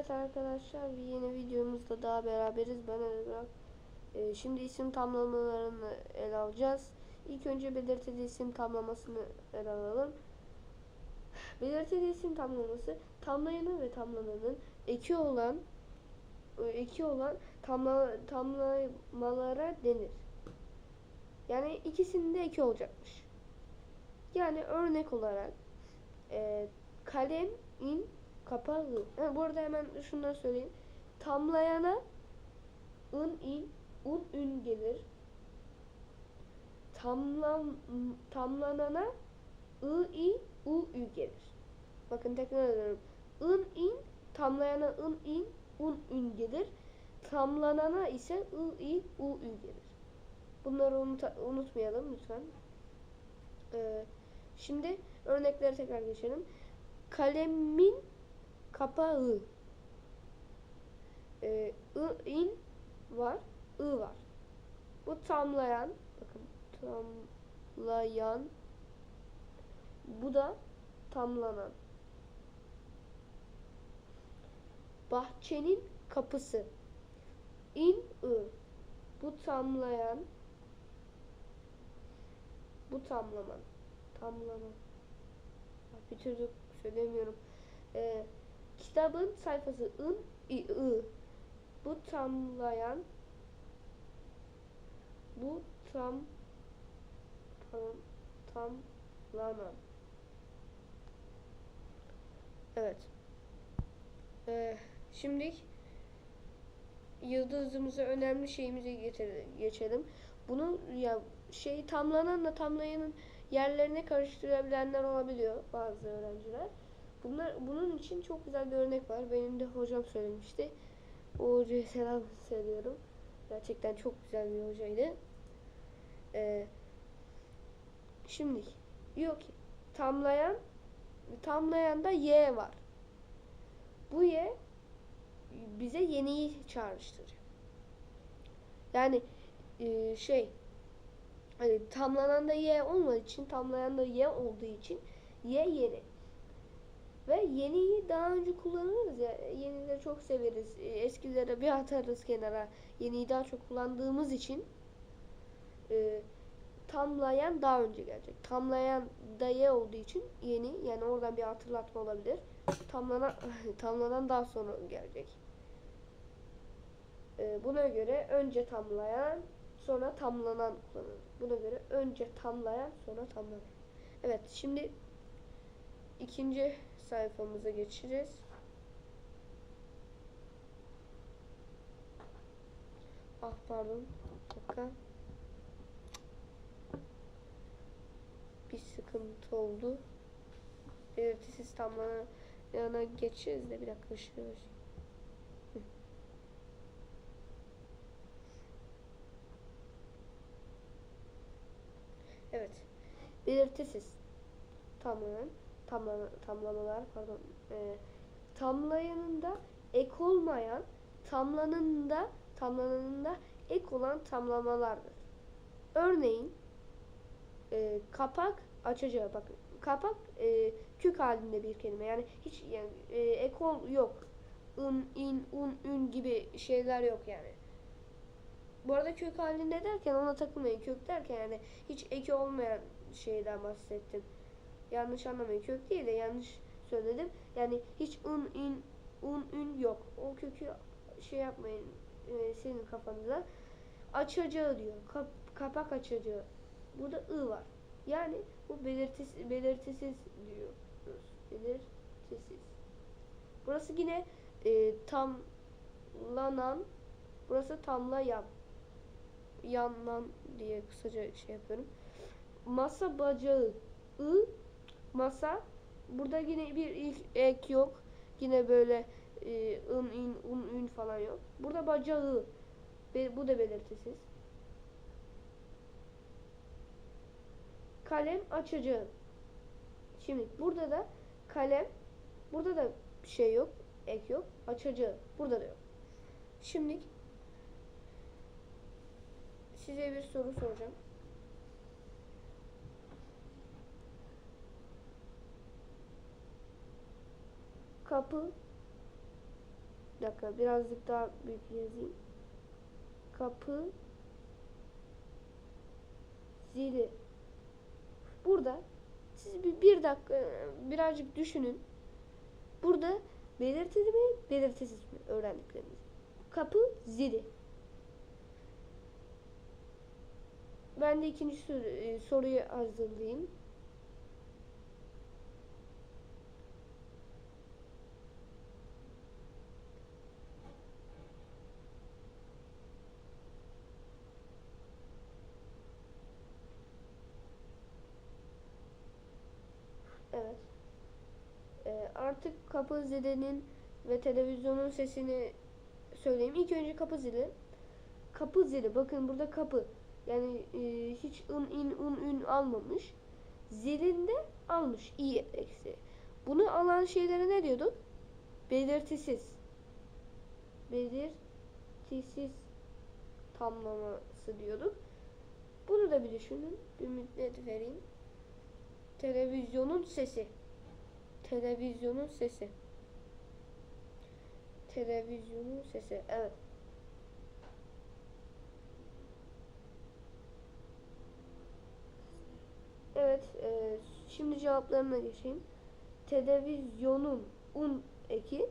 Evet arkadaşlar bir yeni videomuzda daha beraberiz. Ben Emrah. Ee, şimdi isim tamlamalarını ele alacağız. İlk önce belirtili isim tamlamasını ele alalım. Belirtili isim tamlaması tamlayanın ve tamlananın eki olan e, eki olan tamla, tamlamalara denir. Yani ikisinde eki olacakmış. Yani örnek olarak e, kalem in kapalı. Ha, bu arada hemen şundan söyleyeyim. Tamlayana ın in un ün gelir. Tamlam tamlanana ı i u ü gelir. Bakın tekrar ediyorum. ın in tamlayana ın in un ün gelir. Tamlanana ise ı i u ü gelir. Bunları unut unutmayalım lütfen. Ee, şimdi örneklere tekrar geçelim. Kalemin kapağı. Ee, ı, in var, ı var. Bu tamlayan, bakın tamlayan. Bu da tamlanan. Bahçenin kapısı. İn, ı. Bu tamlayan. Bu tamlaman. Tamlanan. Bir türlü söylemiyorum. Ee, kitabın sayfası ın, i, ı. Bu tamlayan. Bu tam tam tamlanan. Evet. Ee, şimdi yıldızımıza önemli şeyimize geçelim. Bunu ya şey tamlananla tamlayanın yerlerine karıştırabilenler olabiliyor bazı öğrenciler. Bunlar bunun için çok güzel bir örnek var. Benim de hocam söylemişti. O hocaya selam söylüyorum. Gerçekten çok güzel bir hocaydı. Ee, şimdi diyor ki tamlayan tamlayan da y var. Bu y bize yeniyi çağrıştıracak. Yani e, şey hani tamlanan da y olmadığı için tamlayan da y olduğu için y yeni. Ve yeniyi daha önce kullanırız ya. Yenileri çok severiz. E, eskilere bir atarız kenara. Yeniyi daha çok kullandığımız için e, tamlayan daha önce gelecek. Tamlayan daye olduğu için yeni yani oradan bir hatırlatma olabilir. Tamlanan tamlanan daha sonra gelecek. E, buna göre önce tamlayan sonra tamlanan kullanılır. Buna göre önce tamlayan sonra tamlanan. Evet şimdi ikinci sayfamıza geçeceğiz. Ah pardon. Bir dakika. Bir sıkıntı oldu. Belirtisiz tamlayana geçeceğiz de bir dakika ışığı Evet. Belirtisiz tamlanan tamlama, tamlamalar pardon e, tamlayanında ek olmayan tamlanında tamlananında ek olan tamlamalardır. Örneğin e, kapak açacağı bakın kapak e, kök halinde bir kelime yani hiç yani e, ekol yok ın in un ün gibi şeyler yok yani. Bu arada kök halinde derken ona takılmayın. Kök derken yani hiç eki olmayan şeyden bahsettim yanlış anlamayın. Kök değil de yanlış söyledim. Yani hiç un, in, un, ün yok. O kökü şey yapmayın e, senin kafanıza. Açacağı diyor. Kap, kapak açacağı. Burada ı var. Yani bu belirtisiz, belirtisiz diyoruz. Belirtisiz. Burası yine e, tamlanan burası tamlayan yandan diye kısaca şey yapıyorum. Masa bacağı ı masa. Burada yine bir ilk ek yok. Yine böyle e, ın, in, un, ün falan yok. Burada bacağı. Be, bu da belirtisiz. Kalem açacağı. Şimdi burada da kalem. Burada da bir şey yok. Ek yok. Açacağı. Burada da yok. Şimdi size bir soru soracağım. Kapı Bir dakika birazcık daha büyük yazayım. Kapı zili. Burada siz bir, bir dakika birazcık düşünün. Burada belirtili mi belirtisiz mi öğrendikleriniz. Kapı zili. Ben de ikinci e, soruyu hazırlayayım. Evet. Ee, artık kapı zilinin ve televizyonun sesini söyleyeyim. İlk önce kapı zili. Kapı zili. Bakın burada kapı. Yani e, hiç ın in un ün almamış. Zilinde almış. i eksi. Bunu alan şeylere ne diyorduk? Belirtisiz. Belirtisiz tamlaması diyorduk. Bunu da bir düşünün. Bir müddet vereyim. Televizyonun sesi. Televizyonun sesi. Televizyonun sesi. Evet. Evet. e, şimdi cevaplarına geçeyim. Televizyonun un eki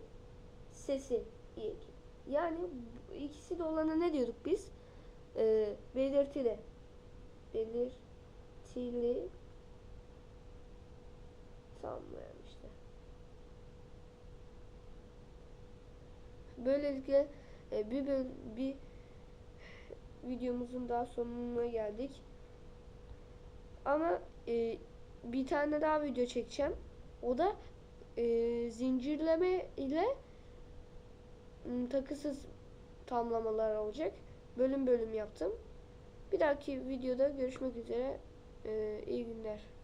sesi i eki. Yani ikisi de olana ne diyorduk biz? E, belirtili. Belirtili tamamlayan işte. Böylelikle e, bir böl- bir videomuzun daha sonuna geldik. Ama e, bir tane daha video çekeceğim. O da e, zincirleme ile takısız tamlamalar olacak. Bölüm bölüm yaptım. Bir dahaki videoda görüşmek üzere. E, iyi günler.